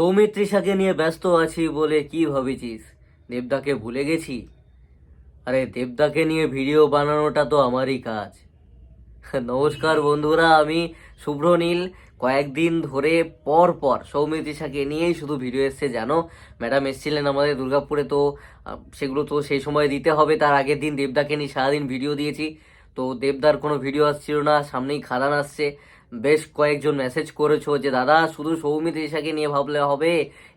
সৌমিত্রিষাকে নিয়ে ব্যস্ত আছি বলে কি ভাবিছিস? দেবদাকে ভুলে গেছি? আরে দেবদাকে নিয়ে ভিডিও বানানোটা তো আমারই কাজ। নমস্কার বন্ধুরা, আমি শুভ্র নীল। কয়েকদিন ধরে পর পর সৌমিত্রিষাকে নিয়েই শুধু ভিডিও এসছে, জানো? ম্যাডাম এসেছিলেন আমাদের দুর্গাপুরে, তো সেগুলো তো সেই সময় দিতে হবে। তার আগের দিন দেবদাকে নিয়ে সারাদিন ভিডিও দিয়েছি। তো দেবদার কোনো ভিডিও আসছিল না, সামনেই খাদান আসছে। বেশ কয়েকজন মেসেজ করেছ যে, দাদা, শুধু সৌমিত্রিষাকে নিয়ে ভাবলে হবে।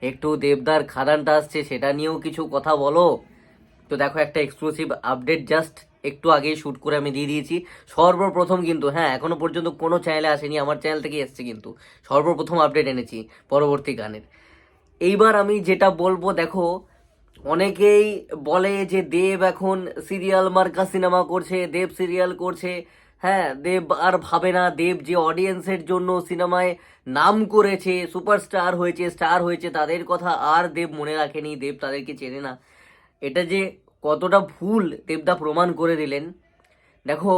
একটু দেবদার খাদানটা আসছে, সেটা নিয়েও কিছু কথা বলো। তো দেখো, একটা এক্সক্লুসিভ আপডেট জাস্ট একটু আগেই শ্যুট করে আমি দিয়ে দিয়েছি। সর্বপ্রথম কিন্তু হ্যাঁ এখনও পর্যন্ত কোনো চ্যানেলে আসেনি, আমার চ্যানেল থেকে এসছে কিন্তু। সর্বপ্রথম আপডেট এনেছি পরবর্তী গানের। এইবার আমি যেটা বলব, দেখো, অনেকেই বলে যে, দেব এখন সিরিয়াল মার্কা সিনেমা করছে, দেব সিরিয়াল করছে। হ্যাঁ দেব আর ভাবে না। দেব যে অডিয়েন্সের জন্য সিনেমায় নাম করেছে সুপারস্টার হয়েছে স্টার হয়েছে, তাদের কথা আর দেব মনে রাখেনি। দেব তাদেরকে চেনে না। এটা যে কতটা ভুল দেবদা প্রমাণ করে দিলেন। দেখো,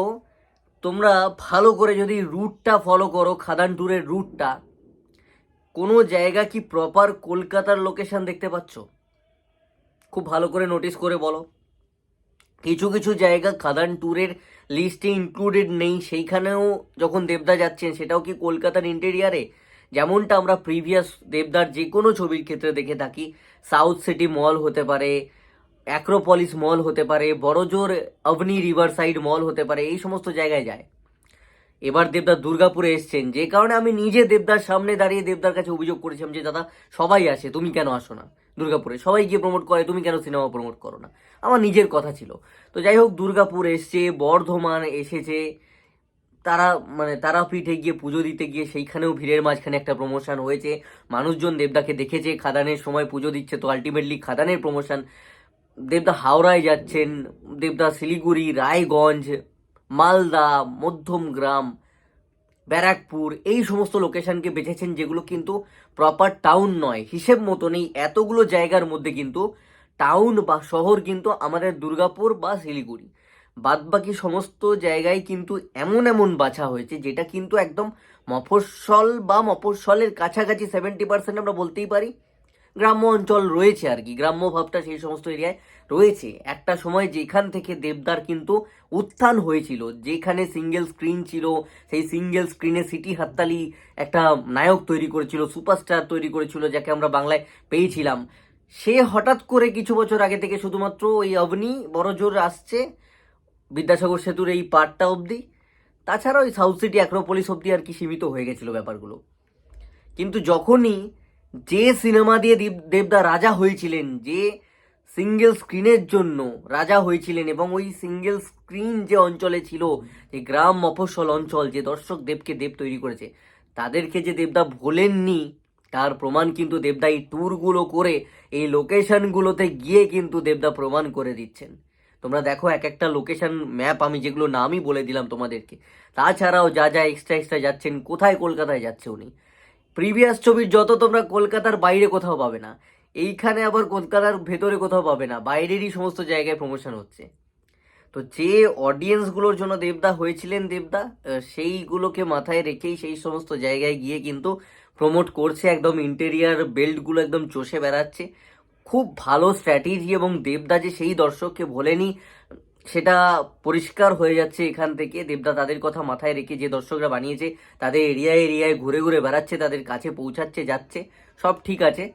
তোমরা ভালো করে যদি রুটটা ফলো করো খাদান ট্যুরের রুটটা কোনো জায়গা কি প্রপার কলকাতার লোকেশান দেখতে পাচ্ছ? খুব ভালো করে নোটিস করে বলো। কিছু কিছু জায়গা খাদান ট্যুরের লিস্টে ইনক্লুডেড নেই। সেইখানেও যখন দেবদা যাচ্ছেন, সেটাও কি কলকাতার ইন্টেরিয়ারে যেমনটা আমরা প্রিভিয়াস দেবদার যে কোনো ছবির ক্ষেত্রে দেখে থাকি। সাউথ সিটি মল হতে পারে অ্যাক্রোপলিস মল হতে পারে, বড়জোর অবনি রিভার সাইড মল হতে পারে, এই সমস্ত জায়গায় যায়। এবার দেবদার দুর্গাপুরে এসছেন। যে কারণে আমি নিজে দেবদার সামনে দাঁড়িয়ে দেবদার কাছে অভিযোগ করেছিলাম যে, দাদা, সবাই আসে, তুমি কেন আসো না? দুর্গাপুরে। সবাই গিয়ে প্রমোট করে, তুমি কেন সিনেমা প্রমোট করো না? আমার নিজের কথা ছিল। তো যাই হোক, দুর্গাপুর এসছে, বর্ধমান এসেছে। তারা মানে তারাপীঠে গিয়ে পুজো দিতে গিয়ে সেইখানেও ভিড়ের মাঝখানে একটা প্রমোশন হয়েছে। মানুষজন দেবদাকে দেখেছে, খাদানের সময় পুজো দিচ্ছে, তো আলটিমেটলি খাদানের প্রমোশন দেবদা হাওড়ায় যাচ্ছেন, দেবদা শিলিগুড়ি, রায়গঞ্জ, মালদা, মধ্যমগ্রাম। ব্যারাকপুর, এই সমস্ত লোকেশনকে বেছেছেন যেগুলো কিন্তু প্রপার টাউন নয়। হিসেব মতো নেই এতগুলো জায়গার মধ্যে কিন্তু টাউন বা শহর কিন্তু আমাদের দুর্গাপুর বা শিলিগুড়ি। বাদবাকি সমস্ত জায়গায় কিন্তু এমন এমন বাছা হয়েছে যেটা কিন্তু একদম মফস্বল বা মফস্বলের কাছাকাছি সেভেন্টি পার্সেন্ট আমরা বলতেই পারি। গ্রাম্য অঞ্চল রয়েছে আর কি, গ্রাম্য ভাবটা সেই সমস্ত এরিয়ায় রয়েছে। একটা সময় যেখান থেকে দেবদার কিন্তু উত্থান হয়েছিল, যেখানে সিঙ্গেল স্ক্রিন ছিল, সেই সিঙ্গেল স্ক্রিনে সিটি হাততালি একটা নায়ক তৈরি করেছিল সুপারস্টার তৈরি করেছিল, যাকে আমরা বাংলায় পেয়েছিলাম। সে হঠাৎ করে কিছু বছর আগে থেকে শুধুমাত্র ওই অবনি বড় জোর আসছে, বিদ্যাসাগর সেতুর এই পার্টটা অবধি। তাছাড়া ওই সাউথ সিটি অ্যাক্রোপলিস অবধি আর কি সীমিত হয়ে গেছিল ব্যাপারগুলো। কিন্তু যখনই যে সিনেমা দিয়ে দেব- দেবদা রাজা হয়েছিলেন, যে সিঙ্গেল স্ক্রিনের জন্য রাজা হয়েছিলেন এবং ওই সিঙ্গেল স্ক্রিন যে অঞ্চলে ছিল, যে গ্রাম মফস্বল অঞ্চল যে দর্শক দেবকে দেব তৈরি করেছে, তাদেরকে যে দেবদা ভোলেননি, তার প্রমাণ কিন্তু দেবদা এই ট্যুরগুলো করে, এই লোকেশনগুলোতে গিয়ে কিন্তু দেবদা প্রমাণ করে দিচ্ছেন। তোমরা দেখো এক একটা লোকেশন ম্যাপ আমি যেগুলো নামই বলে দিলাম তোমাদেরকে। তাছাড়াও যা যা এক্সট্রা এক্সট্রা যাচ্ছেন, কোথায় কলকাতায় যাচ্ছে উনি? প্রিভিয়াস ছবির যত তোমরা কলকাতার বাইরে কোথাও পাবে না, এইখানে আবার কলকাতার ভেতরে কোথাও পাবে না, বাইরেরই সমস্ত জায়গায় প্রমোশন হচ্ছে। তো যে অডিয়েন্সগুলোর জন্য দেবদা হয়েছিলেন দেবদা সেইগুলোকে মাথায় রেখেই সেই সমস্ত জায়গায় গিয়ে কিন্তু প্রমোট করছে একদম ইন্টেরিয়ার বেল্টগুলো একদম চষে বেড়াচ্ছে। খুব ভালো স্ট্র্যাটেজি এবং দেবদা যে সেই দর্শককে ভোলেনি সেটা পরিষ্কার হয়ে যাচ্ছে এখান থেকে। দেবদা, তাদের কথা মাথায় রেখে যে দর্শকরা বানিয়েছে, তাদের এরিয়ায় এরিয়ায় ঘুরে ঘুরে বেড়াচ্ছে, তাদের কাছে পৌঁছাচ্ছে, যাচ্ছে, সব ঠিক আছে।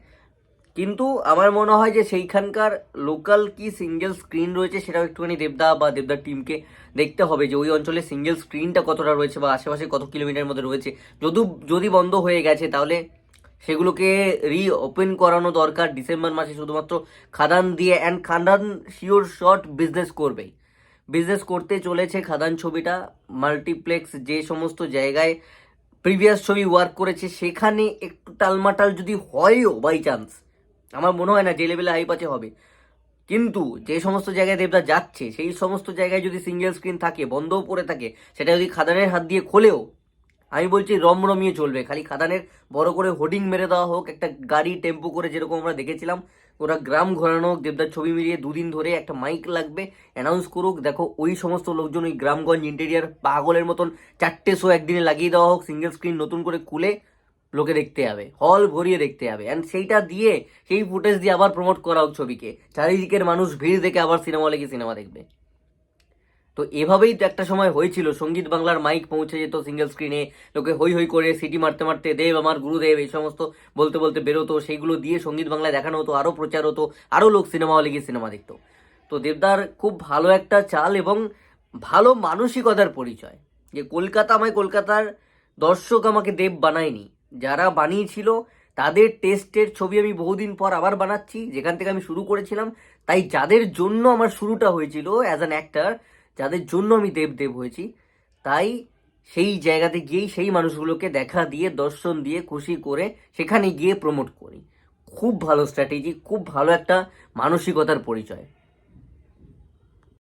কিন্তু আমার মনে হয় যে সেইখানকার লোকাল কি সিঙ্গেল স্ক্রিন রয়েছে সেটাও একটুখানি দেবদা বা দেবদার টিমকে দেখতে হবে যে ওই অঞ্চলে সিঙ্গেল স্ক্রিনটা কতটা রয়েছে বা আশেপাশে কত কিলোমিটার মধ্যে রয়েছে। যদি যদি বন্ধ হয়ে গেছে তাহলে সেগুলোকে রি ওপেন করানো দরকার। ডিসেম্বর মাসে শুধুমাত্র খাদান দিয়ে অ্যান্ড খাদান শিওর শর্ট বিজনেস করবেই। বিজনেস করতে চলেছে খাদান ছবিটা, মাল্টিপ্লেক্স যে সমস্ত জায়গায় প্রিভিয়াস ছবি ওয়ার্ক করেছে, সেখানে একটু টালমাটাল যদি হয়ও বাই চান্স আমার মনে হয় না যে লেভেলে হাইপ আছে হবে। কিন্তু যে সমস্ত জায়গায় দেবদা যাচ্ছে, সেই সমস্ত জায়গায় যদি সিঙ্গেল স্ক্রিন থাকে, বন্ধও পড়ে থাকে, সেটা যদি খাদানের হাত দিয়ে খোলেও, আমি বলছি রমরমিয়ে চলবে। খালি খাদানের বড় করে হোর্ডিং মেরে দেওয়া হোক, একটা গাড়ি, টেম্পো করে যেরকম আমরা দেখেছিলাম ওরা গ্রাম ঘোরানো দেবদার ছবি মিলিয়ে দুদিন ধরে একটা মাইক লাগবে অ্যানাউন্স করুক। দেখো, ওই সমস্ত লোকজন ওই গ্রামগঞ্জ ইন্টেরিয়ার পাগলের মতন চারটে শো একদিনে লাগিয়ে দেওয়া হোক সিঙ্গেল স্ক্রিন নতুন করে খুলে লোকে দেখতে যাবে হল ভরিয়ে দেখতে যাবে। অ্যান্ড সেইটা দিয়ে, সেই ফুটেজ দিয়ে আবার প্রমোট করা হোক ছবিকে। চারিদিকের মানুষ ভিড় দেখে আবার সিনেমা হলে গিয়ে সিনেমা দেখবে। তো এভাবেই তো একটা সময় হয়েছিল। সংগীত বাংলার মাইক পৌঁছে যেত সিঙ্গেল স্ক্রিনে লোকে হই হই করে সিটি মারতে মারতে, দেব আমার গুরুদেব, এই সমস্ত বলতে বলতে বেরোতো। সেইগুলো দিয়ে সংগীত বাংলায় দেখানো হতো আরও প্রচার হতো আরও লোক সিনেমা হলে গিয়ে সিনেমা দেখতো। তো দেবদার খুব ভালো একটা চাল এবং ভালো মানসিকতার পরিচয়। যে কলকাতা আমায় কলকাতার দর্শক আমাকে দেব বানায়নি। যারা বানিয়েছিল, তাদের টেস্টের ছবি আমি বহুদিন পর আবার বানাচ্ছি। যেখান থেকে আমি শুরু করেছিলাম, তাই যাদের জন্য আমার শুরুটা হয়েছিল অ্যাজ অ্যান অ্যাক্টার যাদের জন্য আমি দেব দেব হয়েছি, তাই সেই জায়গাতে গিয়েই সেই মানুষগুলোকে দেখা দিয়ে, দর্শন দিয়ে, খুশি করে সেখানে গিয়ে প্রমোট করি। খুব ভালো স্ট্র্যাটেজি খুব ভালো একটা মানসিকতার পরিচয়।